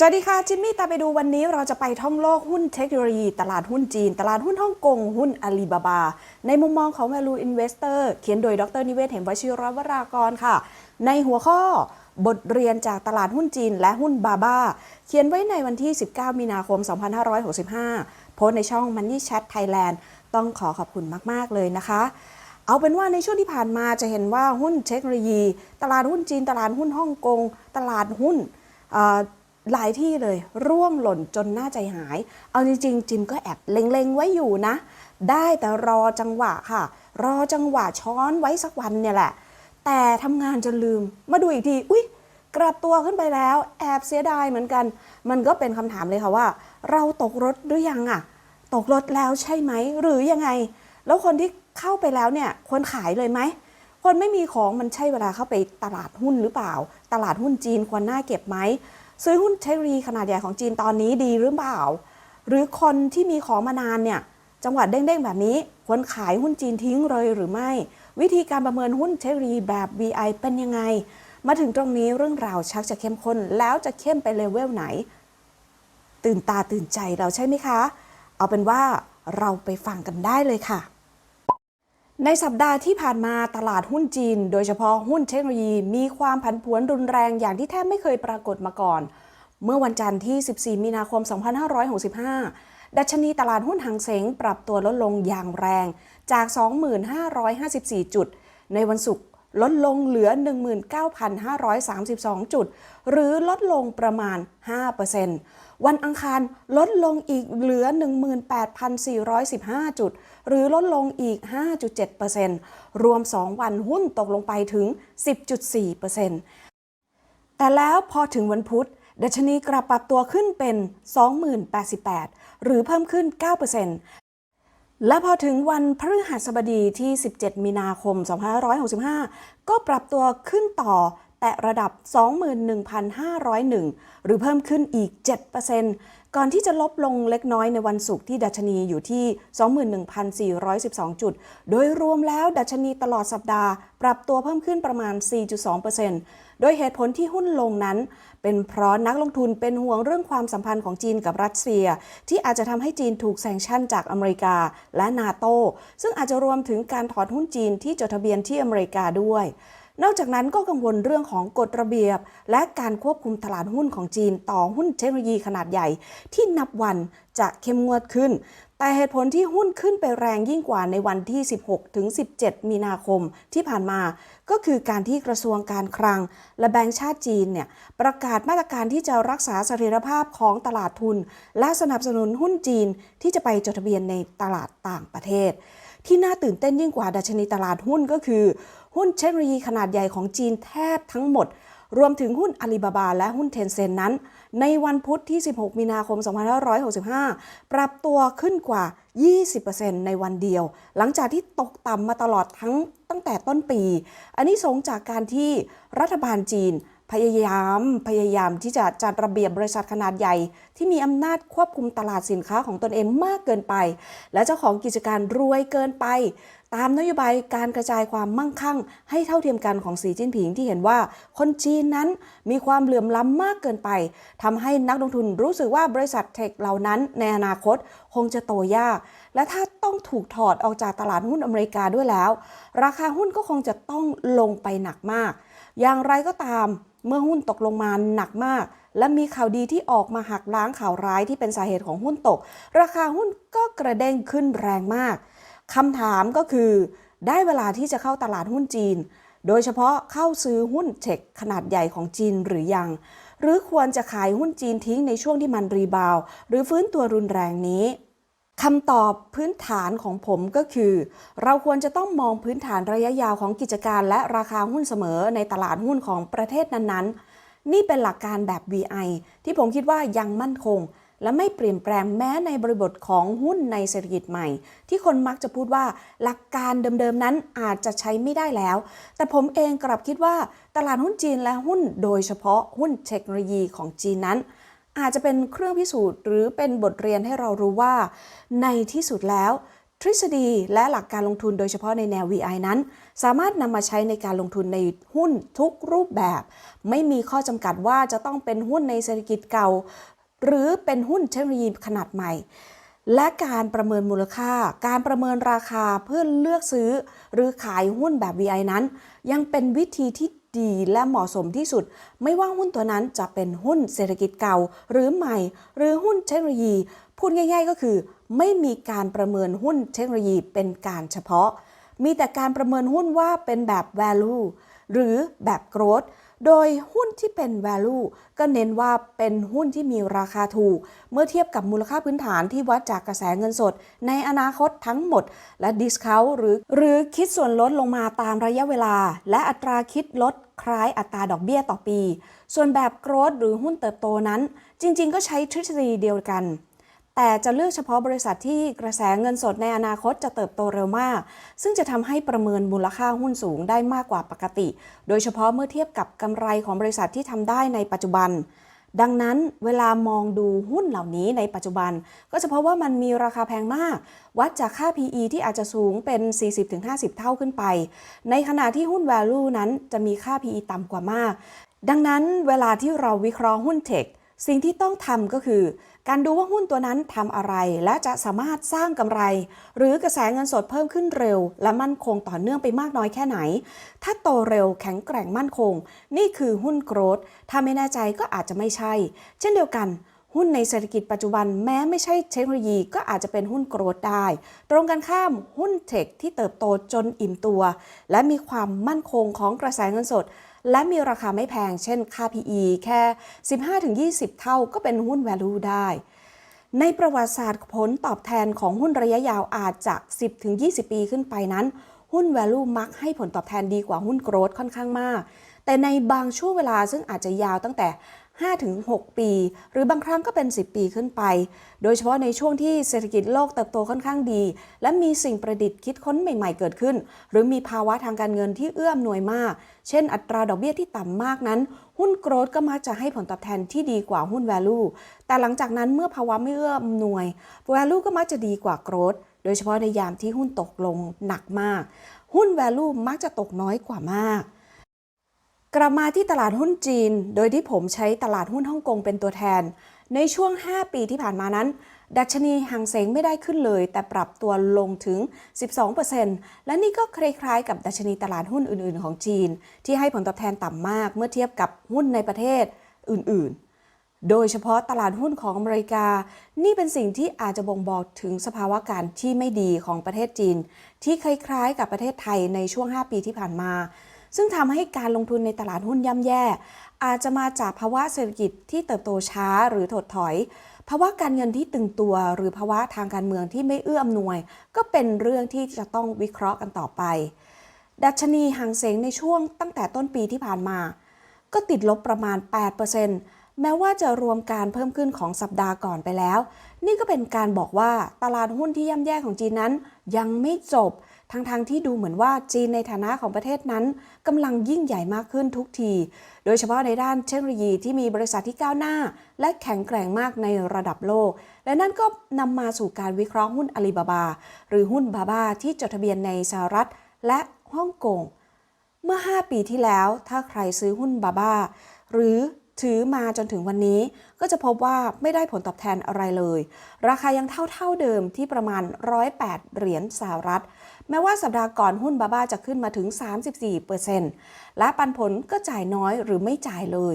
สวัสดีค่ะ จิมมี่ตาไปดูวันนี้เราจะไปท่องโลกหุ้นเทคโนโลยี ตลาดหุ้นจีน ตลาดหุ้นฮ่องกง หุ้นอาลีบาบา ในมุมมองของ Value Investor เขียนโดยดรนิเวศ เหมวชิรวรากรค่ะ ในหัวข้อบทเรียนจากตลาดหุ้นจีนและหุ้นบาบา เขียนไว้ในวันที่ 19 มีนาคม 2565 โพสต์ในช่อง Money Chat Thailand ต้องขอขอบคุณมาก ๆ เลยนะคะเอาเป็นว่าในช่วงที่ผ่านมาจะเห็นว่าหุ้นเทคโนโลยี ตลาดหุ้นจีน ตลาดหุ้นฮ่องกง ตลาดหุ้น หลายที่เลยร่วงหล่นจนหน้าใจหาย เอาจริงๆจิมก็แอบเล็งๆไว้อยู่นะ ได้แต่รอจังหวะค่ะ รอจังหวะช้อนไว้สักวันเนี่ยแหละ แต่ทำงานจนลืม มาดูอีกที อุ๊ย กลับตัวขึ้นไปแล้ว แอบเสียดายเหมือนกัน มันก็เป็นคำถามเลยค่ะว่า เราตกรถหรือยังอะตกรถแล้วใช่ไหม หรือยังไง แล้วคนที่เข้าไปแล้วเนี่ยควรขายเลยไหมคนไม่มีของมันใช่เวลาเข้าไปตลาดหุ้นหรือเปล่า ตลาดหุ้นจีนควรน่าเก็บไหม ซื้อหุ้นเทคโนโลยีขนาดใหญ่ของจีนตอนนี้ดีหรือเปล่า หรือคนที่มีของมานานเนี่ยจังหวะเด้งๆ แบบนี้ควรขายหุ้นจีนทิ้งเลยหรือไม่ วิธีการประเมินหุ้นเทคโนโลยีแบบ VI เป็นยังไง มาถึงตรงนี้เรื่องราวชักจะเข้มข้นแล้วจะเข้มไปเลเวลไหน ตื่นตาตื่นใจเราใช่ไหมคะ เอาเป็นว่าเราไปฟังกันได้เลยค่ะ ในสัปดาห์ที่ผ่านมาตลาดหุ้นจีน โดยเฉพาะหุ้นเทคโนโลยีมีความผันผวนรุนแรงอย่างที่แทบไม่เคยปรากฏมาก่อน เมื่อวันจันทร์ที่ 14 มีนาคม 2565 ดัชนีตลาดหุ้นหางเสงปรับตัวลดลงอย่างแรงจาก 25,554จุด ในวันศุกร์ลดลงเหลือ 19,532 จุด หรือลดลงประมาณ 5% วันอังคารลดลงอีกเหลือ 18,415 จุด หรือลดลงอีก 5.7%รวม 2 วันหุ้นตกลงไปถึง 10.4%แต่แล้วพอถึงวันพุธดัชนีกลับปรับตัวขึ้นเป็น 20,088 หรือเพิ่มขึ้น 9%และพอถึงวันพฤหัสบดีที่ 17 มีนาคม 2565 ก็ปรับตัวขึ้นต่อ แต่ระดับ 21,501 หรือเพิ่มขึ้นอีก 7%ก่อนที่จะลบลงเล็กน้อยในวันศุกร์ที่ดัชนีอยู่ที่ 21,412 จุด โดยรวมแล้วดัชนีตลอดสัปดาห์ ปรับตัวเพิ่มขึ้นประมาณ 4.2%โดยเหตุผลที่หุ้นลงนั้น เป็นเพราะนักลงทุนเป็นห่วงเรื่องความสัมพันธ์ของจีนกับรัสเซีย ที่อาจจะทำให้จีนถูกแซงชั่นจากอเมริกาและนาโตซึ่งอาจจะรวมถึงการถอนหุ้นจีนที่จดทะเบียนที่อเมริกาด้วย นอกจากนั้นก็กังวลเรื่องของกฎระเบียบ และการควบคุมตลาดหุ้นของจีนต่อหุ้นเทคโนโลยีขนาดใหญ่ ที่นับวันจะเข้มงวดขึ้น แต่เหตุผลที่หุ้นขึ้นไปแรงยิ่งกว่าในวันที่ 16 ถึง 17 มีนาคมที่ผ่านมา ก็คือการที่กระทรวงการคลัง และแบงก์ชาติจีนเนี่ยประกาศมาตรการที่จะรักษาเสถียรภาพของตลาดทุน และสนับสนุนหุ้นจีนที่จะไปจดทะเบียนในตลาดต่างประเทศที่น่าตื่นเต้นยิ่งกว่าดัชนีตลาดหุ้นก็คือ หุ้นเทคโนโลยีขนาดใหญ่ของจีนแทบทั้งหมด รวมถึงหุ้นอาลีบาบาและหุ้นเทนเซ็นนั้น ในวันพุธที่ 16 มีนาคม 2565 ปรับตัวขึ้นกว่า 20%ในวันเดียว หลังจากที่ตกต่ำมาตลอดทั้งตั้งแต่ต้นปี อันนี้สงส์จากการที่รัฐบาลจีนพยายามพยายามที่จะจัดระเบียบบริษัทขนาดใหญ่ ที่มีอำนาจควบคุมตลาดสินค้าของตนเองมากเกินไป และเจ้าของกิจการรวยเกินไป ตามนโยบายการกระจายความมั่งคั่ง ให้เท่าเทียมกันของสีจิ้นผิงที่เห็นว่า คนจีนนั้นมีความเหลื่อมล้ำมากเกินไปทำให้นักลงทุนรู้สึกว่าบริษัทเทคเหล่านั้นในอนาคตคงจะโตยาก และถ้าต้องถูกถอดออกจากตลาดหุ้นอเมริกาด้วยแล้ว ราคาหุ้นก็คงจะต้องลงไปหนักมาก อย่างไรก็ตามเมื่อหุ้นตกลงมาหนักมาก และมีข่าวดีที่ออกมาหักล้างข่าวร้ายที่เป็นสาเหตุของหุ้นตก ราคาหุ้นก็กระเด้งขึ้นแรงมาก คำถามก็คือได้เวลาที่จะเข้าตลาดหุ้นจีน โดยเฉพาะเข้าซื้อหุ้นเทคขนาดใหญ่ของจีนหรือยัง หรือควรจะขายหุ้นจีนทิ้งในช่วงที่มันรีบาว หรือฟื้นตัวรุนแรงนี้คำตอบพื้นฐานของผมก็คือ เราควรจะต้องมองพื้นฐานระยะยาวของกิจการและราคาหุ้นเสมอในตลาดหุ้นของประเทศนั้นๆ นี่เป็นหลักการแบบ VI ที่ผมคิดว่ายังมั่นคง และไม่เปลี่ยนแปลงแม้ในบริบทของหุ้นในเศรษฐกิจใหม่ ที่คนมักจะพูดว่าหลักการเดิมๆนั้นอาจจะใช้ไม่ได้แล้ว แต่ผมเองกลับคิดว่าตลาดหุ้นจีนและหุ้นโดยเฉพาะหุ้นเทคโนโลยีของจีนนั้น อาจจะเป็นเครื่องพิสูจน์ หรือเป็นบทเรียนให้เรารู้ว่า ในที่สุดแล้วทฤษฎีและหลักการลงทุนโดยเฉพาะในแนว VI นั้น สามารถนำมาใช้ในการลงทุนในหุ้นทุกรูปแบบ ไม่มีข้อจำกัดว่าจะต้องเป็นหุ้นในเศรษฐกิจเก่า หรือเป็นหุ้นเทคโนโลยีขนาดใหม่ และการประเมินมูลค่า การประเมินราคาเพื่อเลือกซื้อ หรือขายหุ้นแบบ VI นั้น ยังเป็นวิธีที่ดีและเหมาะสมที่สุด ไม่ว่าหุ้นตัวนั้นจะเป็นหุ้นเศรษฐกิจเก่าหรือใหม่ หรือหุ้นเทคโนโลยี พูดง่าย ๆ ก็คือ ไม่มีการประเมินหุ้นเทคโนโลยีเป็นการเฉพาะ มีแต่การประเมินหุ้นว่าเป็นแบบ value หรือแบบ growth โดยหุ้นที่เป็น value ก็เน้นว่าเป็นหุ้นที่มีราคาถูก เมื่อเทียบกับมูลค่าพื้นฐานที่วัดจากกระแสเงินสด ในอนาคตทั้งหมด และ discount หรือ หรือคิดส่วนลดลงมาตามระยะเวลา และอัตราคิดลดคล้ายอัตราดอกเบี้ยต่อปี ส่วนแบบ growth หรือหุ้นเติบโตนั้น จริง ๆ ก็ใช้ทฤษฎีเดียวกัน แต่จะเลือกเฉพาะบริษัทที่กระแสเงินสดในอนาคตจะเติบโตเร็วมาก ซึ่งจะทำให้ประเมินมูลค่าหุ้นสูงได้มากกว่าปกติ โดยเฉพาะเมื่อเทียบกับกำไรของบริษัทที่ทำได้ในปัจจุบัน ดังนั้นเวลามองดูหุ้นเหล่านี้ในปัจจุบัน ก็จะพราะว่ามันมีราคาแพงมาก วัดจากค่า PE ที่อาจจะสูงเป็น 40-50 เท่าขึ้นไป ในขณะที่หุ้น value นั้นจะมีค่า PE ต่ำกว่ามาก ดังนั้นเวลาที่เราวิเคราะห์หุ้นเทค สิ่งที่ต้องทำก็คือ การดูว่าหุ้นตัวนั้นทำอะไร และจะสามารถสร้างกำไร หรือกระแสเงินสดเพิ่มขึ้นเร็ว และมั่นคงต่อเนื่องไปมากน้อยแค่ไหน ถ้าโตเร็วแข็งแกร่งมั่นคง นี่คือหุ้นโกรดถ้าไม่แน่ใจก็อาจจะไม่ใช่ เช่นเดียวกันหุ้นในเศรษฐกิจปัจจุบันแม้ไม่ใช่เทคโนโลยีก็อาจจะเป็นหุ้นโกรดได้ ตรงกันข้ามหุ้นเทคที่เติบโตจนอิ่มตัว และมีความมั่นคงของกระแสเงินสด และมีราคาไม่แพงเช่นค่า PE แค่ 15-20 เท่าก็เป็นหุ้น value ได้ ในประวัติศาสตร์ผลตอบแทนของหุ้นระยะยาวอาจจาก 10-20 ปีขึ้นไปนั้น หุ้น value มักให้ผลตอบแทนดีกว่าหุ้น growth ค่อนข้างมาก แต่ในบางช่วงเวลาซึ่งอาจจะยาวตั้งแต่ 5-6 ปี หรือบางครั้งก็เป็น 10 ปีขึ้นไป โดยเฉพาะในช่วงที่เศรษฐกิจโลกเติบโตค่อนข้างดี และมีสิ่งประดิษฐ์คิดค้นใหม่ๆเกิดขึ้น หรือมีภาวะทางการเงินที่เอื้อมหน่วยมาก เช่น อัตราดอกเบี้ยที่ต่ำมากนั้น หุ้นโกรดก็มักจะให้ผลตอบแทนที่ดีกว่าหุ้น value แต่หลังจากนั้นเมื่อภาวะไม่เอื้ออำนวย value ก็มักจะดีกว่าโกรดโดยเฉพาะในยามที่หุ้นตกลงหนักมาก หุ้น value มักจะตกน้อยกว่ามาก กลับมาที่ตลาดหุ้นจีน โดยที่ผมใช้ตลาดหุ้นฮ่องกงเป็นตัวแทน ในช่วง 5 ปีที่ผ่านมานั้น ดัชนีหางเสงไม่ได้ขึ้นเลย แต่ปรับตัวลงถึง 12%และนี่ก็คล้ายๆ กับดัชนีตลาดหุ้นอื่นๆ ของจีน ที่ให้ผลตอบแทนต่ำมากเมื่อเทียบกับหุ้นในประเทศอื่นๆ โดยเฉพาะตลาดหุ้นของอเมริกา นี่เป็นสิ่งที่อาจจะบ่งบอกถึงสภาวะการที่ไม่ดีของประเทศจีน ที่คล้ายๆ กับประเทศไทยในช่วง 5 ปีที่ผ่านมา ซึ่งทำให้การลงทุนในตลาดหุ้นย่ำแย่ อาจจะมาจากภาวะเศรษฐกิจที่เติบโตช้าหรือถดถอยภาวะการเงินที่ตึงตัว หรือภาวะทางการเมืองที่ไม่เอื้ออำนวย ก็เป็นเรื่องที่จะต้องวิเคราะห์กันต่อไป ดัชนีหางเสงในช่วงตั้งแต่ต้นปีที่ผ่านมา ก็ติดลบประมาณ 8%แม้ว่าจะรวมการเพิ่มขึ้นของสัปดาห์ก่อนไปแล้ว นี่ก็เป็นการบอกว่าตลาดหุ้นที่ย่ำแย่ของจีนนั้น ยังไม่จบ ทั้งๆทที่ดูเหมือนว่าจีนในฐานะของประเทศนั้นกำลังยิ่งใหญ่มากขึ้นทุกที โดยเฉพาะในด้านเทคโนโลยีที่มีบริษัทที่ก้าวหน้า และแข็งแกร่งมากในระดับโลก และนั่นก็นำมาสู่การวิเคราะห์หุ้นอาลีบาบา หรือหุ้นบาบาที่จดทะเบียนในสหรัฐและฮ่องกง เมื่อ 5 ปีที่แล้ว ถ้าใครซื้อหุ้นบาบาหรือ ถือมาจนถึงวันนี้ก็จะพบว่าไม่ได้ผลตอบแทนอะไรเลย ราคายังเท่าเท่าเดิมที่ประมาณ 108 เหรียญสหรัฐ แม้ว่าสัปดาห์ก่อนหุ้นบาบาจะขึ้นมาถึง 34%และปันผลก็จ่ายน้อยหรือไม่จ่ายเลย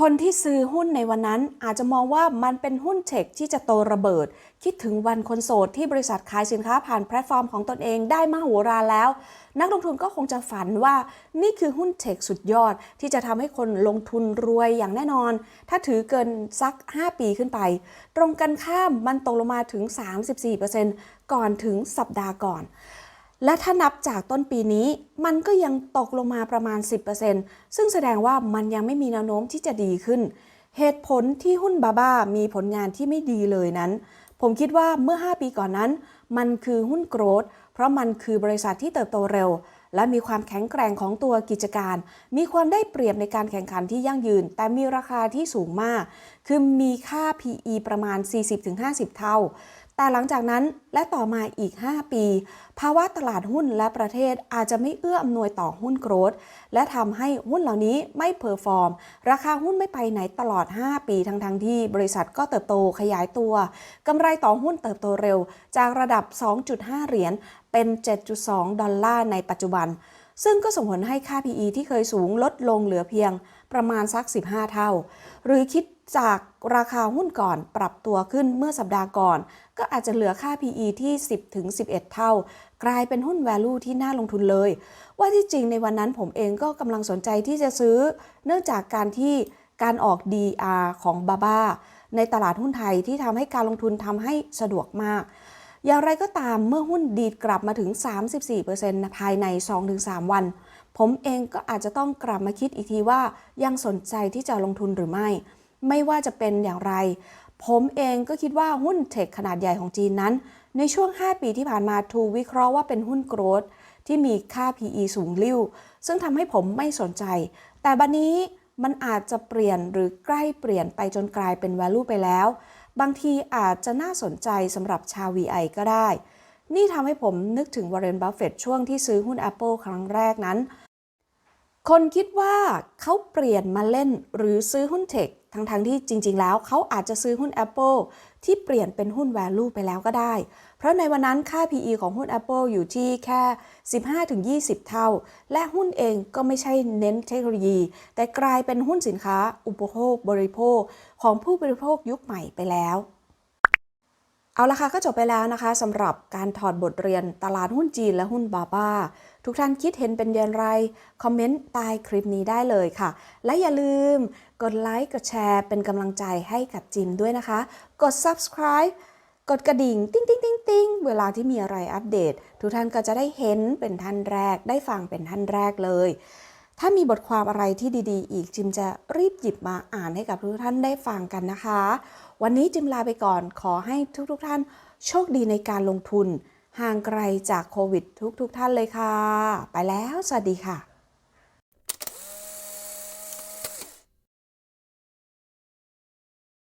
คนที่ซื้อหุ้นในวันนั้นอาจจะมองว่ามันเป็นหุ้นเทคที่จะโตระเบิด คิดถึงวันคนโสดที่บริษัทขายสินค้าผ่านแพลตฟอร์มของตนเองได้มโหฬารแล้ว นักลงทุนก็คงจะฝันว่านี่คือหุ้นเทคสุดยอดที่จะทำให้คนลงทุนรวยอย่างแน่นอน ถ้าถือเกินสัก 5 ปีขึ้นไป ตรงกันข้ามมันตกลงมาถึง 34%ก่อนถึงสัปดาห์ก่อน และถ้านับจากต้นปีนี้มันก็ยังตกลงมาประมาณ 10%ซึ่งแสดงว่ามันยังไม่มีแนวโน้มที่จะดีขึ้น เหตุผลที่หุ้นบาบ้ามีผลงานที่ไม่ดีเลยนั้น ผมคิดว่าเมื่อ 5 ปีก่อนนั้น มันคือหุ้นโกรดเพราะมันคือบริษัทที่เติบโตเร็ว และมีความแข็งแกร่งของตัวกิจการ มีความได้เปรียบในการแข่งขันที่ยั่งยืน แต่มีราคาที่สูงมาก คือมีค่า PE ประมาณ 40-50 เท่า แต่หลังจากนั้นและต่อมาอีก 5 ปี ภาวะตลาดหุ้นและประเทศอาจจะไม่เอื้ออำนวยต่อหุ้นโกรดและทำให้หุ้นเหล่านี้ไม่เพอร์ฟอร์ม ราคาหุ้นไม่ไปไหนตลอด 5 ปีทั้งทั้งๆที่บริษัทก็เติบโตขยายตัวกำไรต่อหุ้นเติบโตเร็ว จากระดับ 2.5 เหรียญเป็น 7.2 ดอลลาร์ในปัจจุบัน ซึ่งก็ส่งผลให้ค่า PE ที่เคยสูงลดลงเหลือเพียงประมาณสัก 15 เท่า หรือคิด จากราคาหุ้นก่อนปรับตัวขึ้นเมื่อสัปดาห์ก่อน ก็อาจจะเหลือค่า PE ที่ 10ถึง11 เท่า กลายเป็นหุ้น value ที่น่าลงทุนเลย ว่าที่จริงในวันนั้นผมเองก็กำลังสนใจที่จะซื้อ เนื่องจากการที่การออก DR ของ BABA ในตลาดหุ้นไทยที่ทำให้การลงทุนทำให้สะดวกมาก อย่างไรก็ตามเมื่อหุ้นดีดกลับมาถึง 34%ภายใน 2-3 วัน ผมเองก็อาจจะต้องกลับมาคิดอีกทีว่ายังสนใจที่จะลงทุนหรือไม่ ไม่ว่าจะเป็นอย่างไร ผมเองก็คิดว่าหุ้นเทคขนาดใหญ่ของจีนนั้น ในช่วง 5 ปีที่ผ่านมาทูกวิเคราะห์ว่าเป็นหุ้นโกรดที่มีค่า PE สูงลิ่ว ซึ่งทำให้ผมไม่สนใจ แต่บัดนนี้มันอาจจะเปลี่ยนหรือใกล้เปลี่ยนไปจนกลายเป็น value ไปแล้ว บางทีอาจจะน่าสนใจสำหรับชาว VI ก็ได้ นี่ทำให้ผมนึกถึงวอร์เรน บัฟเฟตช่วงที่ซื้อหุ้น Apple ครั้งแรกนั้น คนคิดว่าเขาเปลี่ยนมาเล่นหรือซื้อหุ้นเทคทั้งๆทที่จริง ๆ แล้วเขาอาจจะซื้อหุ้น Apple ที่เปลี่ยนเป็นหุ้น value ไปแล้วก็ได้ เพราะในวันนั้นค่า PE ของหุ้น Apple อยู่ที่แค่ 15-20 เท่า และหุ้นเองก็ไม่ใช่เน้นเทคโนโลยี แต่กลายเป็นหุ้นสินค้าอุปโภคบริโภคของผู้บริโภคยุคใหม่ไปแล้ว เอาละค่ะก็จบไปแล้วนะคะสำหรับการถอดบทเรียนตลาดหุ้นจีนและหุ้นบาบ้า ทุกท่านคิดเห็นเป็นอย่างไร คอมเมนต์ใต้คลิปนี้ได้เลยค่ะ และอย่าลืมกดไลค์กดแชร์เป็นกำลังใจให้กับจิมด้วยนะคะ กด subscribe กดกระดิ่ง ติ้งติ้งติ้งติ้งเวลาที่มีอะไรอัปเดต ทุกท่านก็จะได้เห็นเป็นท่านแรก ได้ฟังเป็นท่านแรกเลย ถ้ามีบทความอะไรที่ดีๆ อีกจิมจะรีบหยิบมาอ่านให้กับทุกท่านได้ฟังกันนะคะ วันนี้จิมลาไปก่อนขอให้ทุกๆทท่านโชคดีในการลงทุน ห่างไกลจากโควิดทุกๆทท่านเลยค่ะ ไปแล้ว สวัสดีค่ะ